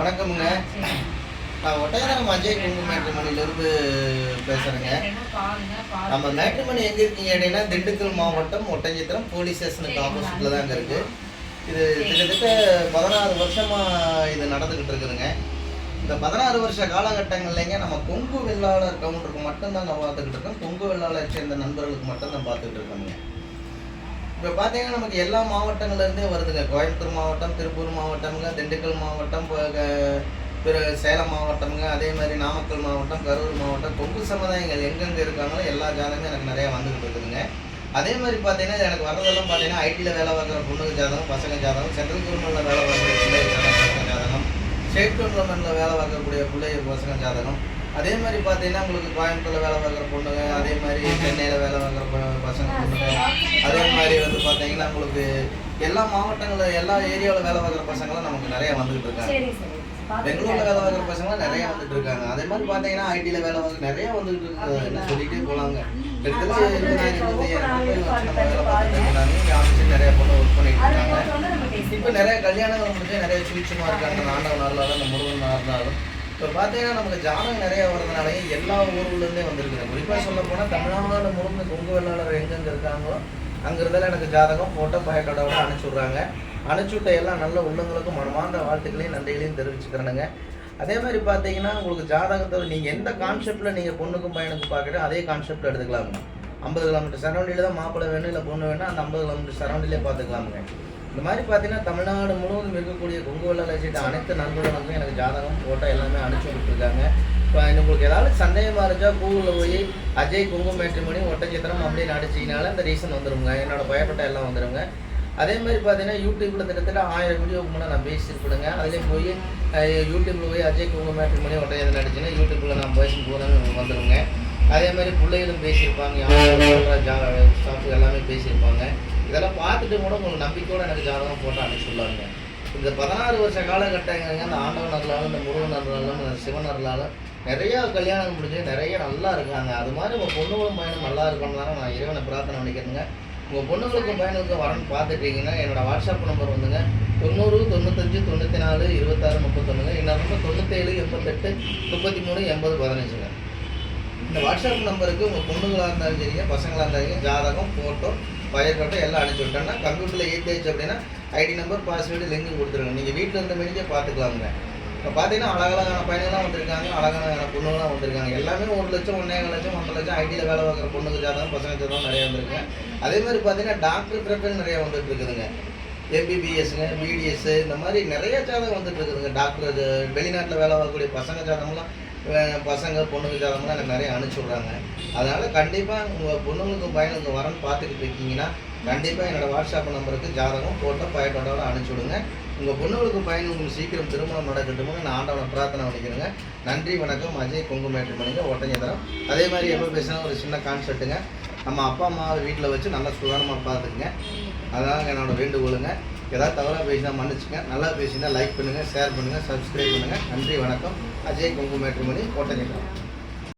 வணக்கமுங்க. நான் ஒட்டையரம் அஜய் குங்கு மேட்ரிமணிலிருந்து பேசுகிறேங்க நம்ம மேட்ரிமணி எங்கே இருக்கீங்க அப்படின்னா திண்டுக்கல் மாவட்டம் ஒட்டஞ்சித்திரம் போலீஸ் ஸ்டேஷனுக்கு ஆப்போசிட்டில் தாங்க இருக்குது இது கிட்டத்தட்ட பதினாறு வருஷமாக இது நடந்துக்கிட்டு இருக்குதுங்க. இந்த பதினாறு வருஷ காலகட்டங்கள்லைங்க நம்ம கொங்கு வெள்ளாளர் கவுண்டருக்கு மட்டும்தான் நான் பார்த்துக்கிட்டு இருக்கோம் கொங்கு வெள்ளாளர் சேர்ந்த நண்பர்களுக்கு மட்டும் தான் பார்த்துக்கிட்டு இருக்கோங்க. இப்போ பார்த்தீங்கன்னா நமக்கு எல்லா மாவட்டங்கள்லேருந்தே வருதுங்க. கோயம்புத்தூர் மாவட்டம் திருப்பூர் மாவட்டம்ங்க திண்டுக்கல் மாவட்டம் இப்போ பிற சேலம் மாவட்டம்ங்க அதே மாதிரி நாமக்கல் மாவட்டம் கரூர் மாவட்டம் கொங்கு சமுதாயங்கள் எங்கெங்கே இருக்காங்களோ எல்லா ஜாதகமும் எனக்கு நிறையா வந்துகிட்டு இருக்குதுங்க. அதே மாதிரி பார்த்தீங்கன்னா எனக்கு வர்றதெல்லாம் பார்த்தீங்கன்னா ஐடியில் வேலை பார்க்குற பொண்ணுங்க ஜாதகம் பசங்க ஜாதகம் சென்ட்ரல் கவர்மெண்ட்டில் வேலை பார்க்குற பிள்ளை ஜாதகம் பசங்க ஜாதகம் ஸ்டேட் கவர்மெண்ட்டில் வேலை பார்க்கக்கூடிய பிள்ளை பசங்க ஜாதகம். அதே மாதிரி பார்த்தீங்கன்னா உங்களுக்கு கோயம்புத்தூரில் வேலை பார்க்குற பொண்ணுங்க அதே மாதிரி சென்னையில் வேலை பார்க்குற பொ- பசங்க பொண்ணுங்க அதே மாதிரி வந்து பார்த்தீங்கன்னா உங்களுக்கு எல்லா மாவட்டங்களில் எல்லா ஏரியாவில் வேலை பார்க்குற பசங்களாம் நமக்கு நிறைய வந்துகிட்டு இருக்காங்க. பெங்களூர்ல வேலை பார்க்குற பசங்களாம் நிறைய வந்துட்டு இருக்காங்க. அதே மாதிரி பார்த்தீங்கன்னா ஐடியில் வேலை பார்க்க நிறைய வந்துட்டு இருக்காங்க என்ன சொல்லிட்டே போலாங்க. கிட்டத்தட்ட வேலை பார்த்துட்டு இருக்காங்க. இங்கே ஆஃபீஸில் நிறைய பொண்ணு ஒர்க் பண்ணிட்டு இருக்காங்க. இப்போ நிறைய கல்யாணங்கள் முடிஞ்சு நிறைய சுவிட்சமாக இருக்காங்க. ஆண்டவன் நாளாலும் முருகன் நாளாலும் இப்போ பார்த்தீங்கன்னா நமக்கு ஜாதகம் நிறைய வர்றதுனாலயே எல்லா ஊர்லேருந்தே வந்திருக்குது. குறிப்பாக சொல்ல போனால் தமிழ்நாடு முழுக்க கொங்கு வெள்ளாளர் எங்கெங்கே இருக்காங்களோ அங்கே இருந்தாலும் எனக்கு ஜாதகம் ஃபோட்டோ பயக்கடோட அனுப்பிச்சி விட்றாங்க. அனுப்பிச்சி விட்ட எல்லா நல்ல உள்ளங்களுக்கும் மனமார்ந்த வாழ்த்துக்களையும் நன்றிகளையும் தெரிவிச்சுக்கிறேனுங்க. அதே மாதிரி பார்த்தீங்கன்னா உங்களுக்கு ஜாதகத்தை நீங்கள் எந்த கான்செப்டில் நீங்கள் பொண்ணுக்கும் பையனுக்கும் பார்க்குறோம் அதே கான்செப்டில் எடுத்துக்கலாமுங்க ஐம்பது கிலோமீட்டர் சரௌண்டியில் தான் மாப்பிள்ளை வேணும் இல்லை பொண்ணு வேணும் அந்த ஐம்பது கிலோமீட்டர் சரௌண்டிலே பார்த்துக்கலாமுங்க. இந்த மாதிரி பார்த்தீங்கன்னா தமிழ்நாடு முழுவதும் இருக்கக்கூடிய கொங்கு வெள்ளை அனைத்து நண்பர்களுக்கும் எனக்கு ஜாதகம் ஃபோட்டோ எல்லாமே அனுப்பிச்சு விட்டுருக்காங்க இப்போ உங்களுக்கு ஏதாவது சந்தேகமாக இருந்தால் கூகுளில் போய் அஜய் குங்கு மேட்ரிமணி ஒட்டச்சித்திரம் அப்படின்னு அடிச்சிங்கனால அந்த ரீசன் வந்துடுங்க என்னோட பயோட்டோட்டா எல்லாம் வந்துடுங்க அதே மாதிரி பார்த்தீங்கன்னா யூடியூப்பில் கிட்டத்தட்ட ஆயிரம் வீடியோக்கு முன்னே நான் பேசியிருப்பிடுங்க அதுலேயும் போய் யூடியூப்பில் போய் அஜய் குங்கு மேட்ரிமணி ஒட்டச்சித்திரம் அடிச்சுன்னா யூடியூப்பில் நான் பேசும் போதும் வந்துடுங்க அதே மாதிரி பிள்ளைகளும் பேசியிருப்பாங்க. ஸ்டாஃப் எல்லாமே பேசியிருப்பாங்க. இதெல்லாம் பார்த்துட்டு கூட உங்களுக்கு நம்பிக்கையோட எனக்கு ஜாதகம் போட்டு அனுப்பிச்சு இந்த பதினாறு வருஷ காலகட்டங்க அந்த ஆண்டவன் அருளாலும் இந்த முருகன் அருளாலும் சிவன் அருளாலும் நிறையா கல்யாணம் முடிஞ்சு நிறைய நல்லா இருக்காங்க. அது மாதிரி உங்கள் பொண்ணுகளும் பையனும் நல்லா இருக்கணும் நான் இறைவனை பிரார்த்தனை பண்ணிக்கிறேங்க. உங்கள் பொண்ணுங்களுக்கும் பையனுக்கும் வரன்னு பார்த்துட்டீங்கன்னா என்னோடய வாட்ஸ்அப் நம்பர் வந்துங்க. தொண்ணூறு தொண்ணூத்தஞ்சு தொண்ணூற்றி நாலு இருபத்தாறு முப்பத்தொன்னுங்க. என்ன ரொம்ப தொண்ணூத்தேழு எண்பத்தெட்டு முப்பத்தி மூணு எண்பது பதினஞ்சுங்க. இந்த வாட்ஸ்அப் நம்பருக்கு உங்கள் பொண்ணுங்களாக இருந்தாலும் சரிங்க பசங்களாக இருந்தாலும் ஜாதகம் ஃபோட்டோ பயோடேட்டா எல்லாம் அனுப்பிச்சி விட்டோம்னா கம்ப்யூட்டரில் ஏற்றிச்சு அப்படின்னா ஐடி நம்பர் பாஸ்வேர்டு லிங்க் கொடுத்துருங்க. நீங்கள் வீட்டில் இருந்த மணிக்கே பார்த்துக்கலாமுங்க. இப்போ பார்த்தீங்கன்னா அழகழகான பையனெல்லாம் வந்திருக்காங்க அழகான பொண்ணுங்களாம் வந்திருக்காங்க. எல்லாமே ஒரு லட்சம் ஒன்றே லட்சம் ஒன்றரை லட்சம் ஐடியில் வேலை பார்க்குற பொண்ணுங்க ஜாதகம் பசங்க ஜாதகம் நிறைய வந்திருக்கு. அதே மாதிரி பார்த்தீங்கன்னா டாக்டர் ப்ரிப்பேர் நிறைய வந்துட்டு இருக்குதுங்க. எம்பிபிஎஸ்ங்க பிடிஎஸ் இந்த மாதிரி நிறைய ஜாதகம் வந்துட்டு இருக்குதுங்க. டாக்டர் வெளிநாட்டில் வேலை பார்க்கக்கூடிய பசங்க ஜாதகம்லாம் பசங்க பொண்ணுங்க ஜாதகம்லாம் எனக்கு நிறைய அனுப்பிச்சி விட்றாங்க. அதனால் கண்டிப்பாக உங்கள் பொண்ணுங்களுக்கும் பையனுக்கும் வரன்னு பார்த்துக்கிட்டு இருக்கீங்கன்னா கண்டிப்பாக என்னோடய வாட்ஸ்அப் நம்பருக்கு ஜாதகம் ஃபோட்டோ பயட்டோட அனுப்பிச்சி விடுங்க. உங்கள் பொண்ணுங்களுக்கும் பையனுக்கும் சீக்கிரம் திருமணம் நடக்கட்டும்னு நான் ஆண்டவனை பிரார்த்தனை பண்ணிக்கிறேங்க. நன்றி வணக்கம். அஜய் கொங்கு மேட்ரு பண்ணுங்க ஒட்டஞ்சந்திரம் அதே மாதிரி எப்போ பேசினா ஒரு சின்ன கான்செப்ட்டுங்க நம்ம அப்பா அம்மாவை வீட்டில் வச்சு நல்லா சுதாரணமாக பார்த்துக்குங்க. அதனால் என்னோட வேண்டுகோளுங்க. ஏதாவது தவறாக பேசினா மன்னிச்சுங்க. நல்லா பேசினா லைக் பண்ணுங்கள் ஷேர் பண்ணுங்கள் சப்ஸ்கிரைப் பண்ணுங்கள் நன்றி வணக்கம். அஜய் கொங்கு மேட்ரிமணி ஒட்டஞ்சந்திரம்